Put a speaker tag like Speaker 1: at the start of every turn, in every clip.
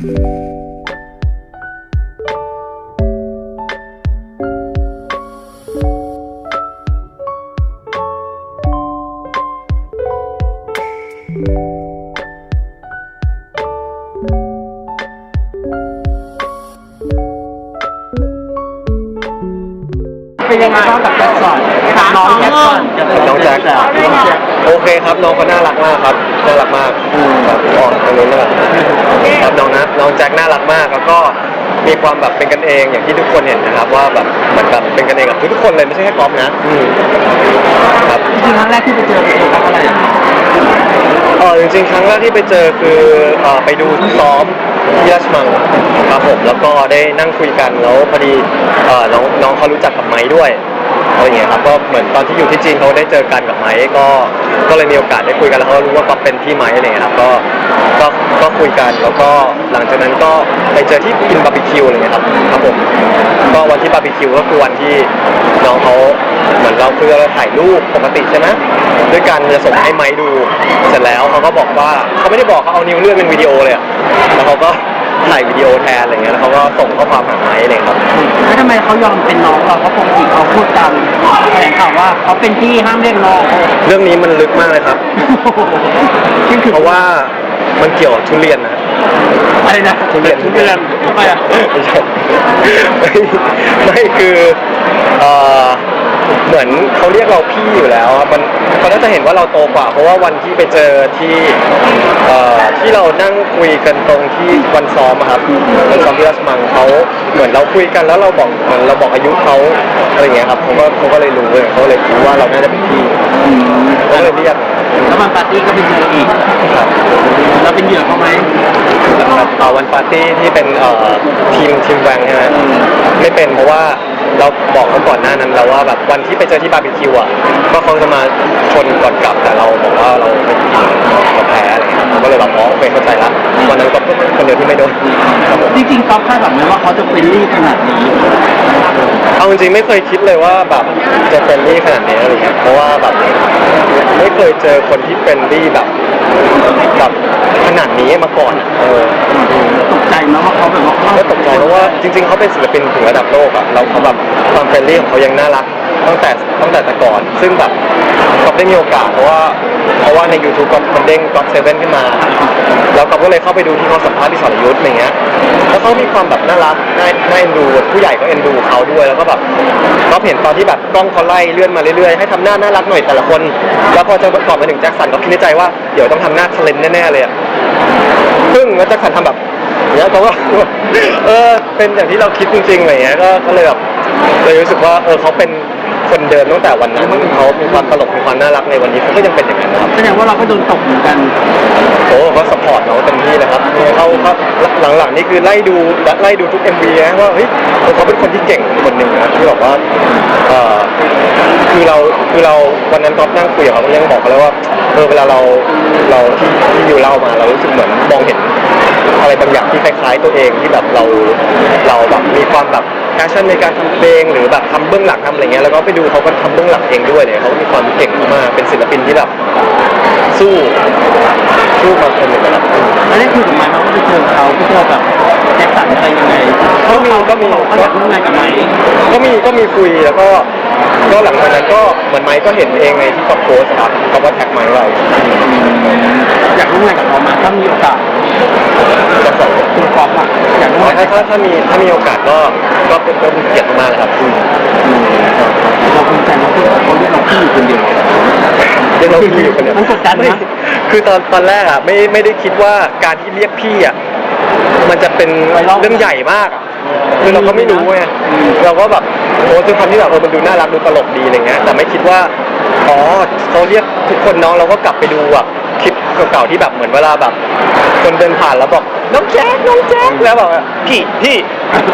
Speaker 1: เป็นยังไงบ้างกับแจ็คสัน น้องแจ็คสัน
Speaker 2: น้องแจ็คโอเคครับน้องเขาน่ารักมากครับน่ารักมากครับอ๋อตรงนู้นนะครับครับน้องนะน้องแจ็คน่ารักมากแล้วก็มีความแบบเป็นกันเองอย่างที่ทุกคนเห็นนะครับ ว่าแบบเหมือนแบบเป็นกันเองกับทุกๆคนเลยไม่ใช่แค่ก๊อฟนะอืมครับ
Speaker 1: จริงๆครั้งแรกที่ไปเจอเป็นครั้งอะไรอะ
Speaker 2: เออจริงๆครั้งแรกที่ไปเจอคือเอ่อไปดูซ้อมที่ราชมังครับผมแล้วก็ได้นั่งคุยกันแล้วพอดีเอ่อน้องน้องเขารู้จักกับไม้ด้วย อะไรอย่างเงี้ยครับก็เหมือนตอนที่อยู่ที่จีนเขาได้เจอกันกับไม้ก็ก็เลยมีโอกาสได้คุยกันแล้วเขารู้ว่าก็เป็นพี่ไม้อะไรเงี้ยครับก็ก็ก็คุยกันแล้วก็หลังจากนั้นก็ไปเจอที่กินบาร์บีคิวอะไรเงี้ยครับครับผมก็วันที่บาร์บีคิวก็คือวันที่น้องเขาเหมือนเราคือเราถ่ายรูปปกติใช่ไหมด้วยการจะส่งให้ไม้ดูเสร็จแล้วเขาก็บอกว่าเขาไม่ได้บอกเขาเอานิ้วเลื่อนเป็นวิดีโอเลยแล้วเขาก็ ถ่ายวิดีโอแทนอะไรเงี้ยแล้วเขาก็ส่งข้อความหาไม้อะไรเลยครับ
Speaker 1: แล้วทำไมเขายอมเป็นน้องเราเพราะปกติเขาพูดตามแถลงข่าวว่าเขาเป็นพี่ห้ามเรียกน้อง
Speaker 2: เรื่องนี้มันลึกมากเลยครับ
Speaker 1: จริงคือ
Speaker 2: เพราะว่ามันเกี่ยวกับทุเรียนนะ
Speaker 1: อะไรนะ
Speaker 2: ทุเรียน
Speaker 1: ทุเรียนทำไมอะ
Speaker 2: ไม่ใช่ไม่ไม่คือเอ่อ เหมือนเขาเรียกเราพี่อยู่แล้วอะมันเขาน่าจะเห็นว่าเราโตกว่า เพราะว่าวันที่ไปเจอที่เอ่อที่เรานั่งคุยกันตรงที่วันซ้อมอะครับวันซ้อมที่ราชมังเขาเหมือนเราคุยกันแล้วเราบอกเหมือนเราบอกอายุเขาอะไรอย่างเงี้ยครับเขาก็เขาก็เลยรู้เลยเขาเลยรู้ว่าเราน่าจะเป็นพี่เขาก็เลยเรียก
Speaker 1: แล้วมันปาร์ตี้ก็เป็นเจออีก
Speaker 2: ครับ
Speaker 1: เราเป็นเหยื่อเขาไหม
Speaker 2: เอ่อวันปาร์ตี้ที่เป็นเอ่อทีมทีมแวงใช่ไหมไม่เป็นเพราะว่า เราบอกเขาก่อนหน้านั้นแล้วว่าแบบวันที่ไปเจอที่บาร์บีคิวอะก็เขาจะมาชนก่อนกลับแต่เราบอกว่าเราไม่กินเราแพ้อะไรเงี้ยผมก็เลยแบบอ๋อโอเคเข้าใจละวันนั้นก็คนเดียวที่ไม่โดนครับผม
Speaker 1: จริงๆก๊อฟคาดหวังไหมว่าเขาจะเป็นรี่ขนาดนี้
Speaker 2: เอาจริงๆไม่เคยคิดเลยว่าแบบจะเป็นรี่ขนาดนี้อะไรเงี้ยเพราะว่าแบบไม่เคยเจอคนที่เป็นรี่แบบแบบข นาดนี้มาก่อนอะเออ
Speaker 1: ตกใจไหมว่าเขาแบบว่าเขา
Speaker 2: ก็ตกใจเพราะว่าจริง ๆเขาเป็นศิลปินถึงระดับโลกอะแล้วเขาแบบความเฟรนลี่ของเขายังน่ารักตั้งแต่ตั้งแต่แต่ก่อน ซึ่งแบบก็ได้มีโอกาสเพราะว่าเพราะว่าใน YouTube ก็มันเด้งก็เซเว่นขึ้นมา แล้วก็ก็เลยเข้าไปดูที่เขาสัมภาษณ์ที่สรยุทธ์อะไรเงี้ยแล้วเขามีความแบบน่ารักน่าน่าเอ็นดูผู้ใหญ่ก็เอ็นดูเขาด้วยแล้วก็แบบก็เห็นตอนที่แบบกล้องเขาไล่เลื่อนมาเรื่อยๆให้ทำหน้าน่ารักหน่อยแต่ละคน แล้วพอจะก่อนมาถึงแจ็คสันก็คิดในใจว่าเดี๋ยวต้องทำหน้าทะเลนแน่ๆเลยอะ ซึ่งแล้วแจ็คสันทำแบบอย่างเนี้ยเขาก็ เออเป็นอย่างที่เราคิดจริงๆอะไรเงี้ยก็ก็เลยแบบเลยรู้สึกว่าเออเขาเป็นคนเดิมตั้งแต่วันนั้นเขามีความตลกมีความน่ารักในวันนี้เขาก็ยังเป็นอย่างนั้นนะครับ
Speaker 1: แสดงว่าเราก็โดนตกเหมือนกัน
Speaker 2: โอ้ก็สปอร์ตน้องเต็มที่เลยครับเขาเขาหลังๆนี่คือไล่ดูไล่ดูทุก MV นะว่าเฮ้ยเขาเป็นคนที่เก่งคนหนึ่งนะที่แบบว่าเออ คือเราคือเราวันนั้นก๊อฟนั่งคุยกับเขาก็ยังบอกเขาเลยว่าเออเวลาเราเราที่ที่อยู่เล่ามาเรารู้สึกเหมือนมองเห็นอะไรบางอย่างที่คล้ายๆตัวเองที่แบบเราเราแบบมีความแบบแพชชั่นในการทำเพลงหรือแบบทำเบื้องหลังทำอะไรเงี้ยแล้วก็ไปดูเขาก็ทำเบื้องหลังเองด้วยเนี่ยเขามีความเก่งมากเป็นศิลปินที่แบบสู้สู้มาเป็นระดับหนึ่ง
Speaker 1: แล้วได้คุยกับไม้ไหมว่าไปเจอเขาไปเจอแบบแจ็คสันอะไรยังไง
Speaker 2: ก็มีก็มี
Speaker 1: เขาอยากร่วมงานกับไม้
Speaker 2: ก็มีก็มีคุยแล้วก็ก็หลังจากนั้นก็เหมือนไมค์ก็เห็นเองในที่เขาโพสต์ครับเขาก็แท็กไมค์ไว้
Speaker 1: อยากร่วมงานกับเขาไหมาถ้ามีโอกาส
Speaker 2: จะส่ง
Speaker 1: คุณก๊อฟอะอยากร่วมงาน
Speaker 2: ถ้าถ้าถ้ามีถ้ามีโอกาสก็ก็เป็นก็เป็นเกียรติมากๆเลยครับอืม
Speaker 1: เราภูมิใจมากที่เขาเรียกเราพี่อยู่คนเดียว
Speaker 2: เรียกเราพี่อยู่คนเดียว
Speaker 1: มันกดดันนะ
Speaker 2: ไม่คือตอนตอนแรกอะไม่ไม่ได้คิดว่าการที่เรียกพี่อะมันจะเป็นเรื่องใหญ่มากอะ คือเราก็ไม่รู้ไงเราก็แบบโอ้ด้วยความที่แบบเออมันดูน่ารักดูตลกดีอะไรเงี้ยแต่ไม่คิดว่าอ๋อเขาเรียกทุกคนน้องเราก็กลับไปดูอะคลิปเก่าๆที่แบบเหมือนเวลาแบบ คนเดินผ่านแล้วบอกน้องแจ๊คน้องแจ๊คแล้วบอกว่าพี่พี่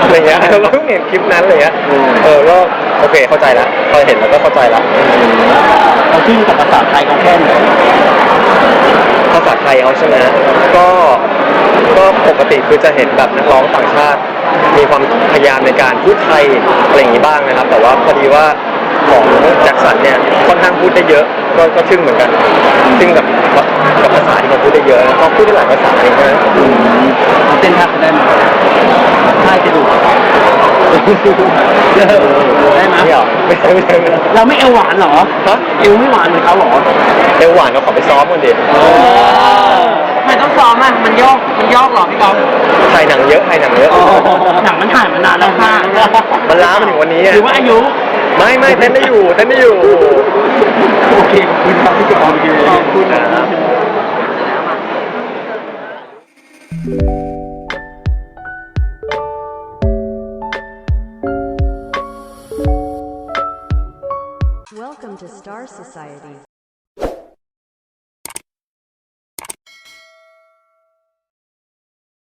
Speaker 2: อะไรเงี้ยเราก็เพิ่งเห็นคลิปนั้นอะไรเงี้ยเออก็โอเคเข้าใจแล้วพอเห็นแล้วก็เข้าใจแล้ว
Speaker 1: เราขึ้นกับภาษาไทยเขาแค่ไหน
Speaker 2: ภาษาไทยเอาใช่ไหมก็ก็ปกติคือจะเห็นแบบนักร้องต่างชาติ มีความพยายามในการพูดไทยอะไรอย่างนี้บ้างนะครับ แต่ว่าพอดีว่าของแจ็คสันเนี่ยค่อนข้างพูดได้เยอะ ก็ก็ชึ่งเหมือนกันซึ่งกับกับภาษาที่เขาพูดได้เยอะเขาพูดได้หลายภาษาเองนะ
Speaker 1: เขาเต้นท่าเขาได้ไหมท่าจะดูได้ไหม
Speaker 2: ไม่เอาไม่ใช่ไม่ใช่ไม่ใช่
Speaker 1: เราไม่เอวหวานเหรอ
Speaker 2: ฮะ
Speaker 1: เอวไม่หวานเหมือนเขาเหรอ
Speaker 2: เอวหวานก็ขอไปซ้อมกันดิ
Speaker 1: ทำไมต้องซ้อมอะมันโย กมันโยกเหรอพี่กอล์ฟ
Speaker 2: ถ่ายหนังเยอะถ่ายหนังเยอะ
Speaker 1: หนังมันถ่ายมานานแล้วค่ะ
Speaker 2: มันล้ามาถึงวันนี้อะ
Speaker 1: หรือว่าอายุ
Speaker 2: ไม่ไม่เต้นได้อยู่เต้นได้อยู่
Speaker 1: โอเคขอบคุณครับพี่กอล์ฟขอบคุณนะ
Speaker 3: Welcome to Star Society.